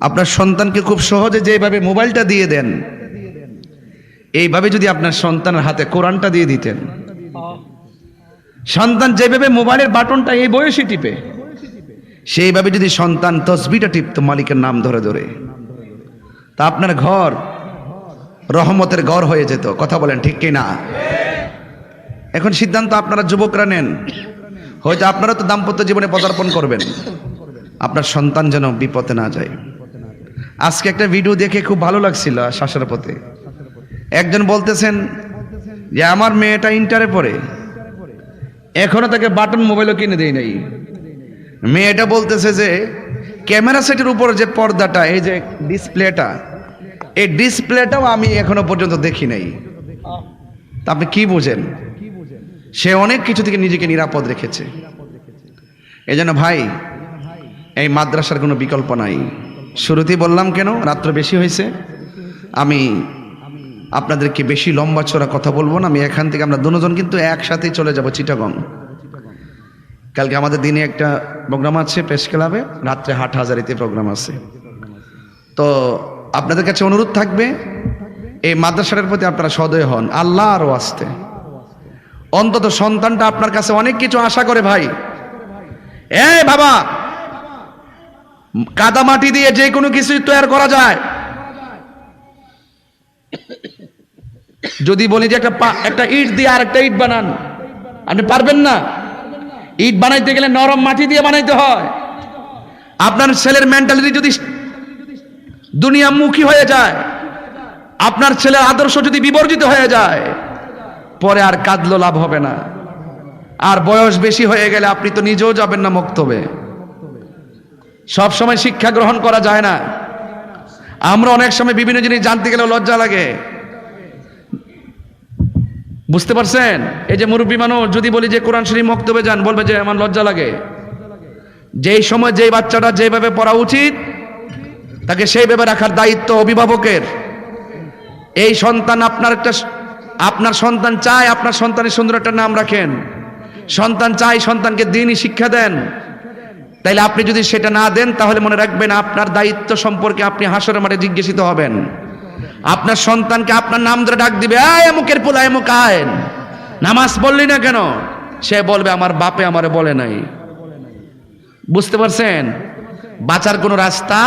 আপনার সন্তানকে খুব সহজে যেভাবে মোবাইলটা দিয়ে দেন, এইভাবে যদি আপনার সন্তানের হাতে কোরআনটা দিয়ে দিতেন। সন্তান যেভাবে মোবাইলের বাটনটা এই বয়সে টিপে, সেইভাবে যদি সন্তান তসবিটা টিপত মালিকের নাম ধরে ধরে। তা আপনার ঘর রহমতের ঘর হয়ে যেত, কথা বলেন ঠিক কি না এখন সিদ্ধান্ত আপনারা যুবকরা নেন, হয়তো আপনারা তো দাম্পত্য জীবনে পদার্পণ করবেন। আপনার সন্তান যেন বিপদে না যায়। আজকে একটা ভিডিও দেখে খুব ভালো লাগছিল শাসার পথে। একজন বলতেছেন যে, আমার মেয়েটা ইন্টারে পড়ে। এখনও তাকে বাটন মোবাইলও কিনে দেয় নাই। মেয়েটা বলতেছে যে, ক্যামেরা সেটের উপর যে পর্দাটা, এই যে ডিসপ্লেটা এই ডিসপ্লেটাও আমি এখনও পর্যন্ত দেখি নাই। তা আপনি কি বোঝেন? সে অনেক কিছু থেকে নিজেকে নিরাপদ রেখেছে। এই ভাই, এই মাদ্রাসার কোনো বিকল্প নাই। শুরুতেই বললাম কেন? রাত্র বেশি হয়েছে। আমি আপনাদেরকে বেশি লম্বা চড়া কথা বলব না। আমি এখান থেকে আমরা দুজন কিন্তু একসাথেই চলে যাব চিটাগং। কালকে আমাদের দিনে একটা প্রোগ্রাম আছে, প্রেস ক্লাবে। রাত্রে হাট হাজারিতে প্রোগ্রাম আছে। তো আপনাদের কাছে অনুরোধ থাকবে, এই মাদ্রাসাটার প্রতি আপনারা সদয় হন। আল্লাহ আরও আসতে অন্তত সন্তানটা আপনার কাছে অনেক কিছু আশা করে ভাই। এ বাবা! কাদা মাটি দিয়ে যে কোনো কিছু তৈরি করা যায়। যদি বলি যে একটা একটা ইট দিয়ে আর একটা ইট বানান, আপনি পারবেন না। ইট বানাইতে গেলে নরম মাটি দিয়ে বানাইতে হয়। আপনার ছেলের মেন্টালিটি যদি দুনিয়ামুখী হয়ে যায়, আপনার ছেলের আদর্শ যদি বিবর্জিত হয়ে যায়, পরে আর কাঁদলো লাভ হবে না। আর বয়স বেশি হয়ে গেলে আপনি তো নিজেও যাবেন না মক্তবে। সব সময় শিক্ষা গ্রহণ করা যায় না। আমরা অনেক সময় বিভিন্ন জিনিস জানতে গেলেও লজ্জা লাগে। বুঝতে পারছেন? এই যে মুরব্বী মানুষ, যদি বলি যে কোরআন শরীফ মক্তবে যান, বলবে যে আমার লজ্জা লাগে। যেই সময় যেই বাচ্চাটা যেভাবে পড়া উচিত, তাকে সেইভাবে রাখার দায়িত্ব অভিভাবকের। এই সন্তান আপনার একটা আপনার সন্তান চায়, আপনার সন্তানের সুন্দর একটা নাম রাখেন। সন্তান চাই সন্তানকে দিনই শিক্ষা দেন। তাইলে আপনি যদি সেটা না দেন, তাহলে মনে রাখবেন আপনার দায়িত্ব সম্পর্কে আপনি হাসরের মাঠে জিজ্ঞাসিত হবেন। আপনার সন্তানকে আপনার নাম ধরে ডাক দিবে এমুকের পোলা এমুক আয়েন। নামাজ পড়লি না কেন? সে বলবে, আমার বাপে আমারে বলে নাই। বুঝতে পারছেন? বাঁচার কোনো রাস্তা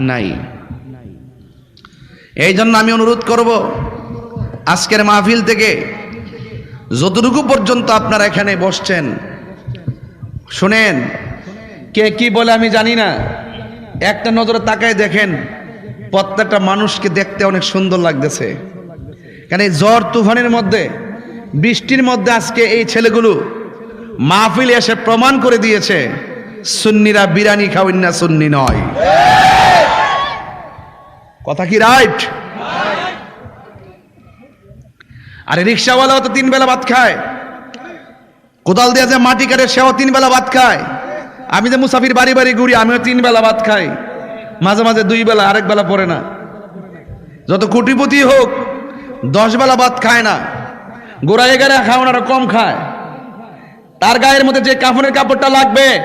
নাই। এই জন্য আমি অনুরোধ করব, আজকের মাহফিল থেকে যতটুকু পর্যন্ত আপনারা এখানে বসছেন, শুনেন কে কি বলে আমি জানি না। একটা নজরে তাকায় দেখেন, প্রত্যেকটা মানুষকে দেখতে অনেক সুন্দর লাগতেছে। কারণ এই ঝড় তুফানের মধ্যে, বৃষ্টির মধ্যে আজকে এই ছেলেগুলো মাহফিলে এসে প্রমাণ করে দিয়েছে, সুন্নিরা বিরানি খাওয়েন না, সুন্নি নয়। কথা কি রাইট? আরে রিক্সাওয়ালাও তো তিন বেলা ভাত খায়। কোদাল দিয়ে যে মাটি কাটে, সেও তিন বেলা ভাত খায়। আমি যে মুসাফির বাড়ি বাড়ি ঘুরি আমিও তিন বেলা ভাত খাই। মাঝে মাঝে দুই বেলা আরেক বেলা পড়ে না। যত কোটিপতি হোক দশ বেলা ভাত খায় না। গোড়া এগারে খাওয়ানোর কম খায়। তার গায়ের মধ্যে যে কাফনের কাপড়টা লাগবে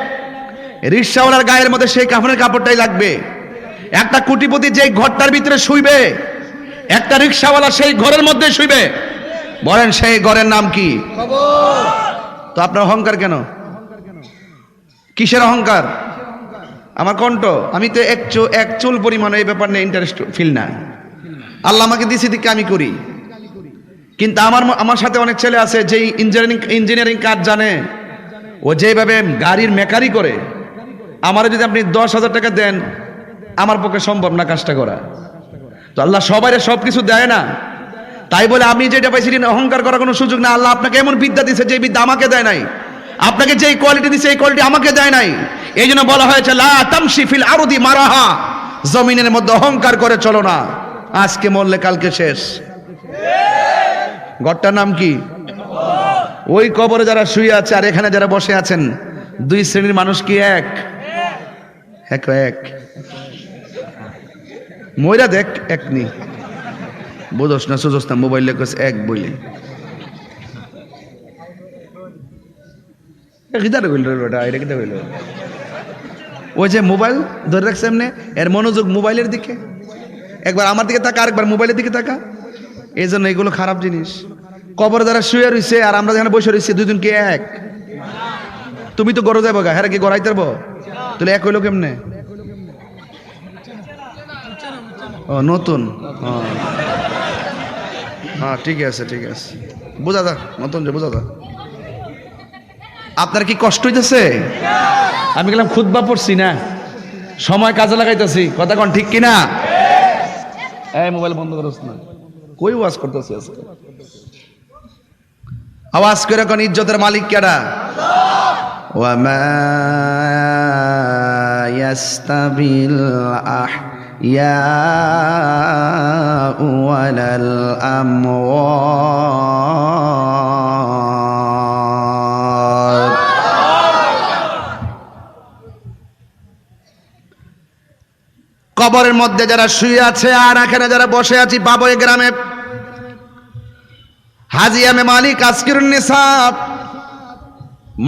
রিক্সাওয়ালার গায়ের মধ্যে সেই কাফনের কাপড়টাই লাগবে। একটা কোটিপতি যে ঘরটার ভিতরে শুইবে একটা রিক্সাওয়ালা সেই ঘরের মধ্যে শুইবে। বলেন সেই ঘরের নাম কি? তো আপনার অহংকার কেন? কিসের অহংকার? আমার কণ্ঠ। আমি তো এক চু এক চুল পরিমাণ এই ব্যাপার নিয়ে ইন্টারেস্ট ফিল না। আল্লাহ আমাকে দিছি দিকে আমি করি। কিন্তু আমার আমার সাথে অনেক ছেলে আছে, যেই ইঞ্জিনিয়ারিং ইঞ্জিনিয়ারিং কাজ জানে। ও যেভাবে গাড়ির মেকারি করে, আমার যদি আপনি দশ হাজার টাকা দেন, আমার পক্ষে সম্ভব না কাজটা করা। তো আল্লাহ সবাই সব কিছু দেয় না। তাই বলে আমি যেটা পাইছি অহংকার করার কোনো সুযোগ না। আল্লাহ আপনাকে এমন বিদ্যা দিছে যে বিদ্যা আমাকে দেয় নাই। আপনাকে যেই কোয়ালিটি দিছে, এই কোয়ালিটি আমাকে দেয় নাই। এই জন্য বলা হয়েছে, লা তামশি ফিল আরদি মারাহা। জমিনের মধ্যে অহংকার করে চলো না। আজকে মরলে কালকে শেষ। ঘরটার নাম কি? ওই কবরে যারা শুয়ে আছে আর এখানে যারা বসে আছেন, দুই শ্রেণির মানুষ কি এক? এক এক। ময়রা দেখ, এক নি। বুঝোস না, সুঝোস না, মোবাইল লেখস, এক বইলে। কিতা হইল বেটা এটা কিতা কইল ওই যে মোবাইল ধরে রাখছে এমনি এর মনোযোগ মোবাইলের দিকে। একবার আমার দিকে তাকা আরেকবার মোবাইলের দিকে তাকা এই জন্য এগুলো খারাপ জিনিস। কবর দ্বারা শুয়ে রইছে আর আমরা যেখানে বসে রয়েছি দুজন কি এক? তুমি তো গড়ে যাব গা হ্যাঁ কি গড়াইতে পারব তাহলে এক হইল কেমনে? ও, নতুন। হ্যাঁ ঠিক আছে ঠিক আছে। বোঝা যাক নতুন যে, বোঝা যাক আপনার কি কষ্ট হইতেছে আমি গেলাম খুদবা পড়ছি না সময় কাজে লাগাইতেছি কথা কোন ঠিক কিনা এই মোবাইল বন্ধ করছ না কই ওয়াজ করতেছি আজকে আওয়াজ করে কোন ইজ্জতের মালিক কেডা وما يستوي الأحياء ولا الأموات কবরের মধ্যে যারা শুয়ে আছে আর এখানে যারা বসে আছি বাবই গ্রামে। হাজিয়ামে মালিক আজকির নিসাব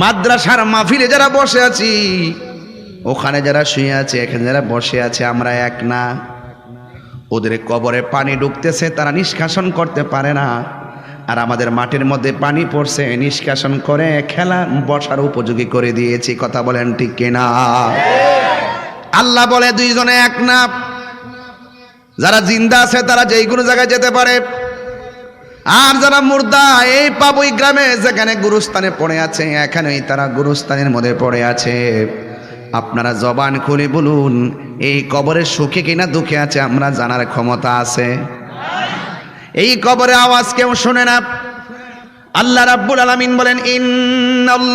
মাদ্রাসার মাহফিলে যারা বসে আছি, ওখানে যারা শুয়ে আছে, এখানে যারা বসে আছে, আমরা এক না। ওদের কবরে পানি ঢুকতেছে, তারা নিষ্কাশন করতে পারে না। আর আমাদের মাটির মধ্যে পানি পড়ছে, নিষ্কাশন করে খেলা বসার উপযোগী করে দিয়েছি, কথা বলেন ঠিক কিনা? আল্লাহ বলে দুইজনে এক না যারা জিন্দা আছে, তারা যেই কোনো জায়গায় যেতে পারে। আর যারা মুর্দা, এই পাবই গ্রামে যেখানে গুরুস্থানে পড়ে আছে, এখানেই তারা গুরুস্থানের মধ্যে পড়ে আছে। আপনারা জবান খুলে বলুন, এই কবরের সুখে কিনা দুঃখে আছে, আমরা জানার ক্ষমতা আছে। এই কবরে আওয়াজ কেউ শোনে না। আল্লাহ রাব্বুল আলামিন বলেন, ইন্নাল্লাহা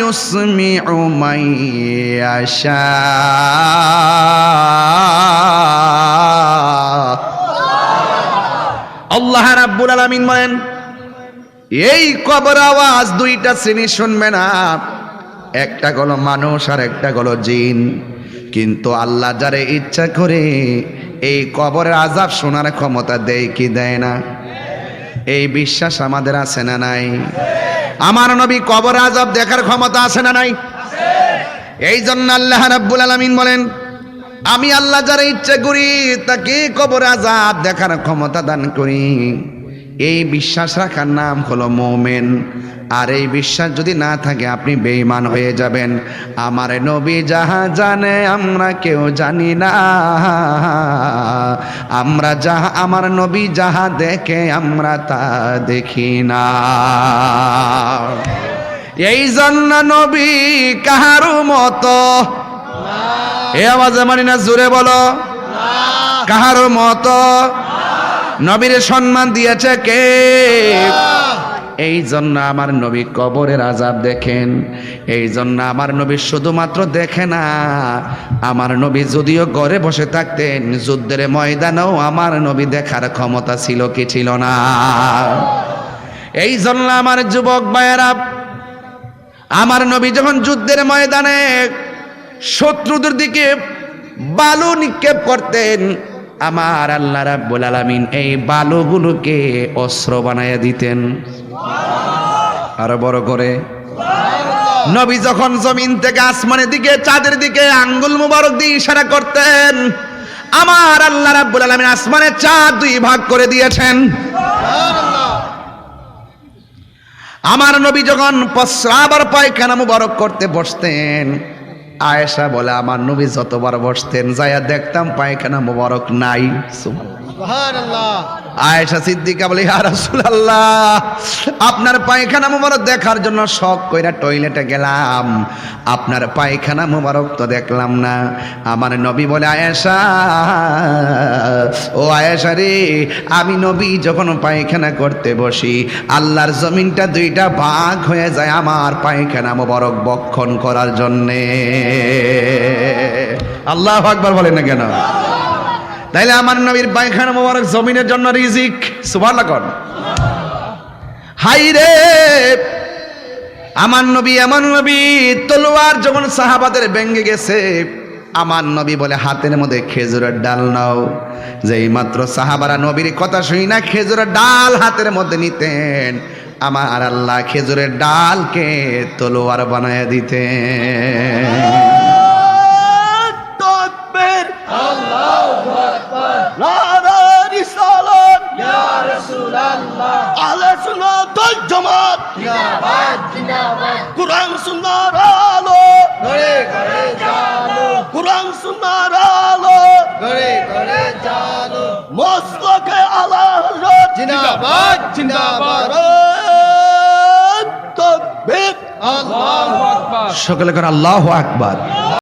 ইউসমিউ মান আল্লাহ রাব্বুল আলামিন বলেন, এই কবর আওয়াজ দুইটা শ্রেণি শুনবে না। একটা গলো মানুষ আর একটা গলো জিন। কিন্তু আল্লাহ যারে ইচ্ছা করে এই কবরের আজাব শোনার ক্ষমতা দেয় কি দেয় না? এই বিশ্বাস আমাদের আছে না নাই? আমার নবী কবর আজব দেখার ক্ষমতা আছে না নাই? এই জন্য আল্লাহ রাব্বুল আলামিন বলেন, আমি আল্লাহ যারা ইচ্ছে করি তাকে কবর আজাব দেখার ক্ষমতা দান করি। এই বিশ্বাস রাখার নাম হলো মোমেন। আর এই বিশ্বাস যদি না থাকে, আপনি বেঈমান হয়ে যাবেন। আমার নবী যাহা জানে, আমরা কেউ জানি না। আমরা যাহা, আমার নবী যাহা দেখে, আমরা তা দেখি না। এই জন্য নবী কাহারু মতো? এ আওয়াজে মানি না, জোরে বলো। কাহার মতো? নবীর সম্মান দিয়েছে কে? এই জন্য আমার নবী কবরের আজাব দেখেন। এই জন্য আমার নবী শুধুমাত্র দেখে না আমার নবী যদিও ঘরে বসে থাকতেন যুদ্ধের ময়দানেও আমার নবী দেখার ক্ষমতা ছিল কি ছিল না। এই জন্য আমার যুবক ভাইয়েরা আমার নবী যখন যুদ্ধের ময়দানে শত্রুদের দিকে বালু নিক্ষেপ করতেন আমার আল্লাহ রাব্বুল আলামিন এই বালুগুলোকে অস্ত্র বানাইয়া দিতেন। আরও বড় করে। নবী যখন জমিন থেকে আসমানের দিকে, চাঁদের দিকে আঙ্গুল মুবারক দিয়ে ইশারা করতেন, আমার আল্লাহ রাব্বুল আলামিন আসমানের চাঁদ দুই ভাগ করে দিয়েছেন। আমার নবী যখন প্রস্রাবার পায়খানা মুবারক করতে বসতেন আয়েশা বলে আমার নবী যতবার বসতেন যাইয়া দেখতাম পায়খানা মোবারক নাই। সুবহানাল্লাহ। আয়েশা সিদ্দিকা বলে, ইয়া রাসূলুল্লাহ, আপনার পায়খানা মুবারক দেখার জন্য শখ কইরা টয়লেটে গেলাম। আপনার পায়খানা মুবারক তো দেখলাম না। আমার নবী বলে, আয়েশা, ও আয়েশা রে, আমি নবী যখন পায়খানা করতে বসি, আল্লাহর জমিনটা দুইটা ভাগ হয়ে যায় আমার পায়খানা মুবারক বক্ষণ করার জন্যে। আল্লাহ আকবার বলেন না কেন? তাইলে আমার নবীর পায়খানা মোবারক জমিনের জন্য রিজিক। সুভার লাগন হাই রে আমার নবী এমন নবী, তলোয়ার যখন সাহাবাদের ব্যঙ্গে গেছে, আমার নবী বলে, হাতের মধ্যে খেজুরের ডাল নাও। যেই মাত্র সাহাবারা নবীর কথা শুনি না, খেজুরের ডাল হাতের মধ্যে নিতেন। আমার আল্লাহ খেজুরের ডালকে তলোয়ার বানায় দিতেন। ওয়াল জামাত। কুরআন সুন্নাহর আলো। কুরআন সুন্নাহর আলো। মসলকে আলা জিন্দাবাদ জিন্দাবাদ। সকলে করে আল্লাহ আকবার।